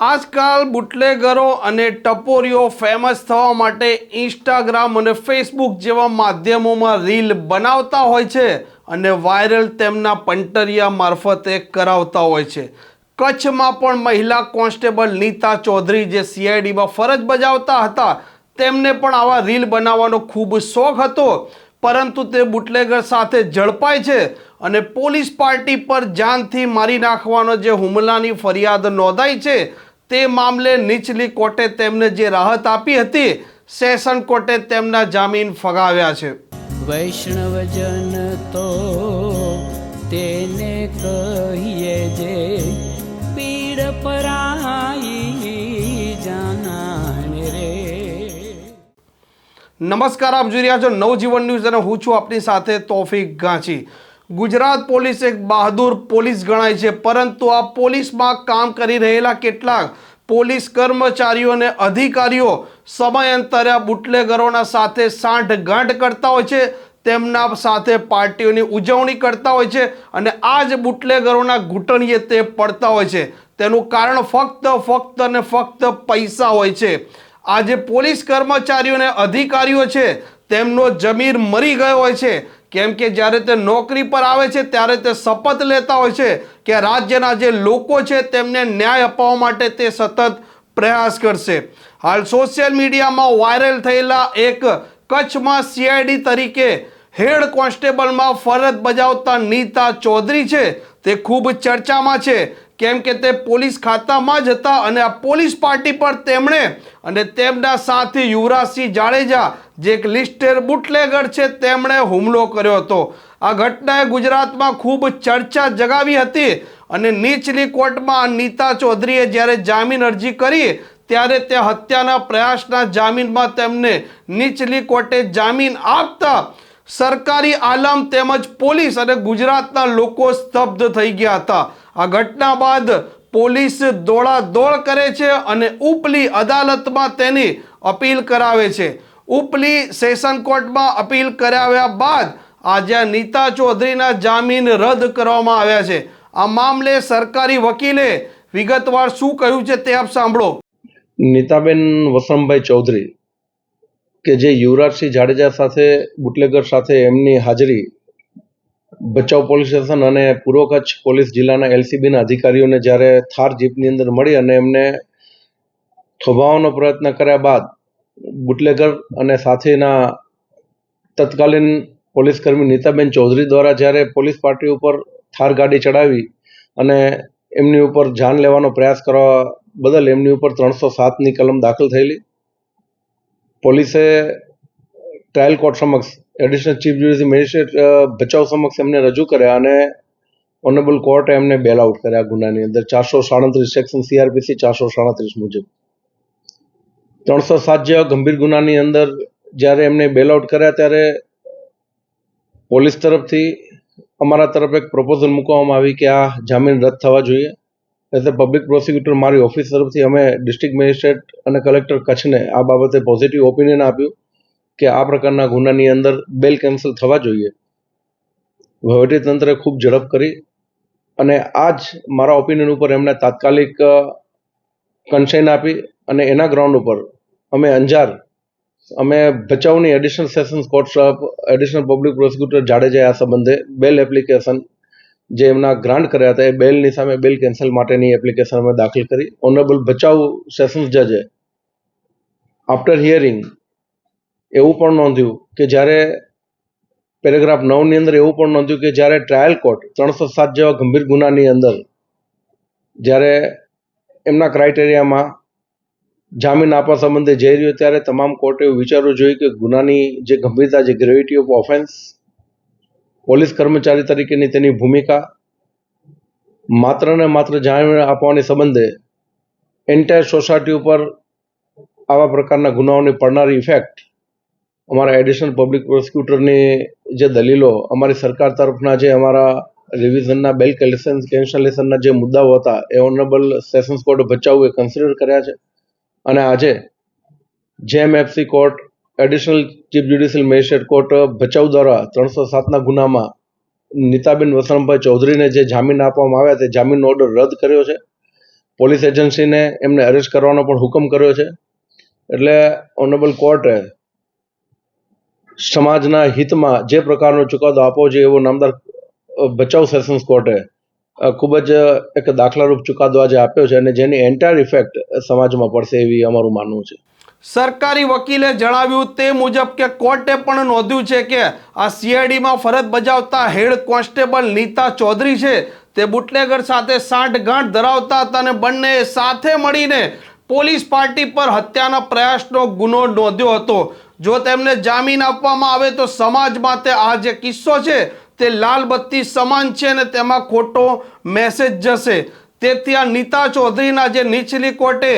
આજકાલ બુટલેગરો અને ટપોરીઓ ફેમસ થવા માટે ઇન્સ્ટાગ્રામ અને ફેસબુક જેવા માધ્યમોમાં રીલ બનાવતા હોય છે અને વાયરલ તેમના પંટરિયા મારફતે કરાવતા હોય છે. કચ્છમાં પણ મહિલા કોન્સ્ટેબલ નીતા ચૌધરી જે સીઆઈડીમાં ફરજ બજાવતા હતા, તેમને પણ આવા રીલ બનાવવાનો ખૂબ શોખ હતો. પરંતુ તે બુટલેગર સાથે ઝડપાય છે અને પોલીસ પાર્ટી પર જાનથી મારી નાખવાનો જે હુમલાની ફરિયાદ નોંધાઈ છે તે મામલે નીચલી કોર્ટે તેમને જે રાહત આપી હતી સેશન કોર્ટે તેમના જામીન ફગાવ્યા છે. વૈષ્ણવજન તો તેને કહીએ જે પીડ પરાઈ જાનાને રે. નમસ્કાર આપ જોઈ રહ્યા છો નવજીવન ન્યૂઝ અને હું છું આપની સાથે તોફિક ગાંચી. ગુજરાત પોલીસ એક બહાદુર પોલીસ ગણાય છે પરંતુ આ પોલીસમાં કામ કરી રહેલા કેટલાક પોલીસ કર્મચારીઓ અને અધિકારીઓ સમયાંતરે બુટલેગરોના સાથે સાંઠ ગાંઠ કરતા હોય છે, તેમના સાથે પાર્ટીઓની ઉજવણી કરતા હોય છે અને આ જ બુટલેગરોના ઘૂંટણીએ તે પડતા હોય છે. તેનું કારણ ફક્ત ફક્ત અને ફક્ત પૈસા હોય છે. આ જે પોલીસ કર્મચારીઓ અને અધિકારીઓ છે, તેમનો જમીર મરી ગયો હોય છે. કેમ કે જ્યારે તે નોકરી પર આવે છે, ત્યારે તે શપથ લેતા હોય છે કે રાજ્યના જે લોકો છે, તેમને ન્યાય અપાવવા માટે તે સતત પ્રયાસ કરશે. હાલ સોશિયલ મીડિયામાં વાયરલ થયેલા એક કચ્છમાં સીઆઈડી તરીકે હેડ કોન્સ્ટેબલમાં ફરજ બજાવતા નીતા ચૌધરી છે, તે ખૂબ ચર્ચામાં છે કેમ કે તે પોલીસ ખાતામાં જ હતા અને આ પોલીસ પાર્ટી પર તેમણે અને તેમના સાથી યુવરાજસિંહ જાડેજા, જે એક લિસ્ટેડ બુટલેગર છે, તેમણે હુમલો કર્યો હતો. આ ઘટનાએ ગુજરાતમાં ખૂબ ચર્ચા જગાવી હતી અને નીચલી કોર્ટમાં નીતા ચૌધરીએ જ્યારે જામીન અરજી કરી, ત્યારે તે હત્યાના પ્રયાસના જામીનમાં તેમને નીચલી કોર્ટે જામીન આપતા સરકારી આલમ તેમજ પોલીસ અને ગુજરાતના લોકો સ્તબ્ધ થઈ ગયા હતા. આ ઘટના બાદ પોલીસ દોડાદોડ કરે છે અને ઉપલી અદાલતમાં તેની અપીલ કરાવે છે. ઉપલી સેશન કોર્ટમાં અપીલ કરાવ્યા બાદ આજે નીતા ચૌધરીના જામીન રદ કરવામાં આવ્યા છે. આ મામલે સરકારી વકીલે વિગતવાર શું કહ્યું છે તે આપ સાંભળો. નીતાબેન વસમભાઈ ચૌધરી કે જે યુવરાજસિંહ જાડેજા સાથે, બુટલેગર સાથે એમની હાજરી ભચાઉ પોલીસ સ્ટેશન અને પૂર્વ કચ્છ પોલીસ જિલ્લાના એલસીબીના અધિકારીઓને જ્યારે થાર જીપની અંદર મળી અને એમને થોભાવવાનો પ્રયત્ન કર્યા બાદ બુટલેગર અને સાથેના તત્કાલીન પોલીસકર્મી નીતાબેન ચૌધરી દ્વારા જ્યારે પોલીસ પાર્ટી ઉપર થાર ગાડી ચડાવી અને એમની ઉપર જાન લેવાનો પ્રયાસ કરવા બદલ એમની ઉપર ત્રણસો સાતની કલમ દાખલ થયેલી પોલીસે ટ્રાયલ કોર્ટ સમક્ષ additional chief judicial magistrate Bhachau સમક્ષ એમને રજૂ કર્યા અને ઓનરેબલ કોર્ટે એમને બેલ આઉટ કર્યા ગુનાની અંદર. ચારસો સાડત્રીસ સેક્શન સીઆરપીસી ચારસો સાડત્રીસ મુજબ. ત્રણસો સાત જેવા ગંભીર ગુનાની અંદર જ્યારે એમને બેલ આઉટ કર્યા ત્યારે પોલીસ તરફથી અમારા તરફ એક પ્રપોઝલ મૂકવામાં આવી કે આ જામીન રદ થવા જોઈએ. એઝ અ પબ્લિક પ્રોસિક્યુટર મારી ઓફિસ તરફથી અમે ડિસ્ટ્રિક્ટ મેજિસ્ટ્રેટ અને કલેક્ટર કચ્છને આ બાબતે પોઝિટિવ ઓપિનિયન આપ્યું કે આ પ્રકારના ગુનાની અંદર બેલ કેન્સલ થવા જોઈએ. વહીવટીતંત્રે ખૂબ ઝડપ કરી અને આ જ મારા ઓપિનિયન ઉપર એમણે તાત્કાલિક કન્સાઇન આપી અને એના ગ્રાઉન્ડ ઉપર અમે અંજાર, અમે ભચાઉની additional sessions court additional public prosecutor જાડેજાએ આ સંબંધે બેલ એપ્લિકેશન જે એમના ગ્રાન્ટ કર્યા હતા એ બેલની સામે બેલ કેન્સલ માટેની એપ્લિકેશન અમે દાખલ કરી. ઓનરેબલ ભચાઉ સેશન્સ જજે આફ્ટર હિયરિંગ એવું પણ નોંધ્યું કે જ્યારે પેરેગ્રાફ નવની અંદર એવું પણ નોંધ્યું કે જ્યારે ટ્રાયલ કોર્ટ ત્રણસો સાત જેવા ગંભીર ગુનાની અંદર જ્યારે એમના ક્રાઇટેરિયામાં જામીન આપવા સંબંધે જઈ રહ્યો ત્યારે તમામ કોર્ટે એવું વિચારવું જોઈએ કે ગુનાની જે ગંભીરતા, જે ગ્રેવિટી ઓફ ઓફેન્સ પોલીસ કર્મચારી તરીકેની તેની ભૂમિકા માત્ર ને માત્ર જામીન આપવાની સંબંધે એન્ટાયર સોસાયટી ઉપર આવા પ્રકારના ગુનાઓની પડનારી ઇફેક્ટ અમારા એડિશનલ પબ્લિક પ્રોસિક્યુટરની જે દલીલો, અમારી સરકાર તરફના જે અમારા રિવિઝનના બેલ કેન્સલ કેન્સલેશનના જે મુદ્દાઓ હતા, એ ઓનરેબલ સેશન્સ કોર્ટ ભચાઉએ કન્સિડર કર્યા છે. અને આજે જેમ FC court additional chief judicial magistrate court Bhachau દ્વારા ત્રણસો સાતના ગુનામાં નીતાબેન વસણભાઈ ચૌધરીને જે જામીન આપવામાં આવ્યા તે જામીનનો ઓર્ડર રદ કર્યો છે. પોલીસ એજન્સીને એમને અરેસ્ટ કરવાનો પણ હુકમ કર્યો છે. એટલે ઓનરેબલ કોર્ટે સમાજના હિતમાં જે પ્રકારનો ચુકાદો આપવો જોઈએ એવો નામદાર ભચાઉ સેશન્સ કોર્ટે ખૂબ જ એક દાખલારૂપ ચુકાદો આજે આપ્યો છે અને જેની એન્ટાયર ઇફેક્ટ સમાજમાં પડશે એવી અમારું માનવું છે. સરકારી વકીલે જણાવ્યું તે મુજબ કે કોર્ટે પણ નોંધ્યું છે કે આ સીઆઈડીમાં ફરજ બજાવતા હેડ કોન્સ્ટેબલ નીતા ચૌધરી છે. તે બુટલેગર સાથે સાંઠગાંઠ ધરાવતા હતા અને બંને સાથે મળીને પોલીસ પાર્ટી પર હત્યાના પ્રયાસનો ગુનો નોંધ્યો હતો. જો તેમને જામીન આપવામાં આવે તો સમાજ માટે આ જે કિસ્સો છે તે લાલ બત્તી સમાન છે અને તેમાં ખોટો મેસેજ જશે. તેથી આ નીતા ચૌધરીના જે નીચલી કોર્ટે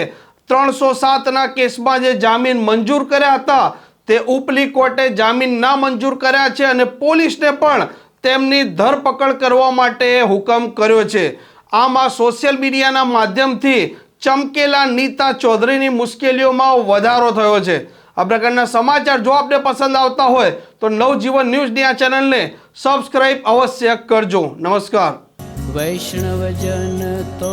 ત્રણસો સાતના કેસમાં જે જામીન મંજૂર કર્યા હતા, તે ઉપલી કોર્ટે જામીન ના મંજૂર કર્યા છે અને પોલીસને પણ તેમની ધરપકડ કરવા માટે હુકમ કર્યો છે. આમ સોશિયલ મીડિયાના માધ્યમથી ચમકેલા નીતા ચૌધરીની મુશ્કેલીઓમાં વધારો થયો છે. આ પ્રકારના સમાચાર જો આપને પસંદ આવતા હોય, તો નવજીવન ન્યૂઝની આ ચેનલને સબસ્ક્રાઇબ અવશ્ય કરજો. નમસ્કાર. વૈષ્ણવજન તો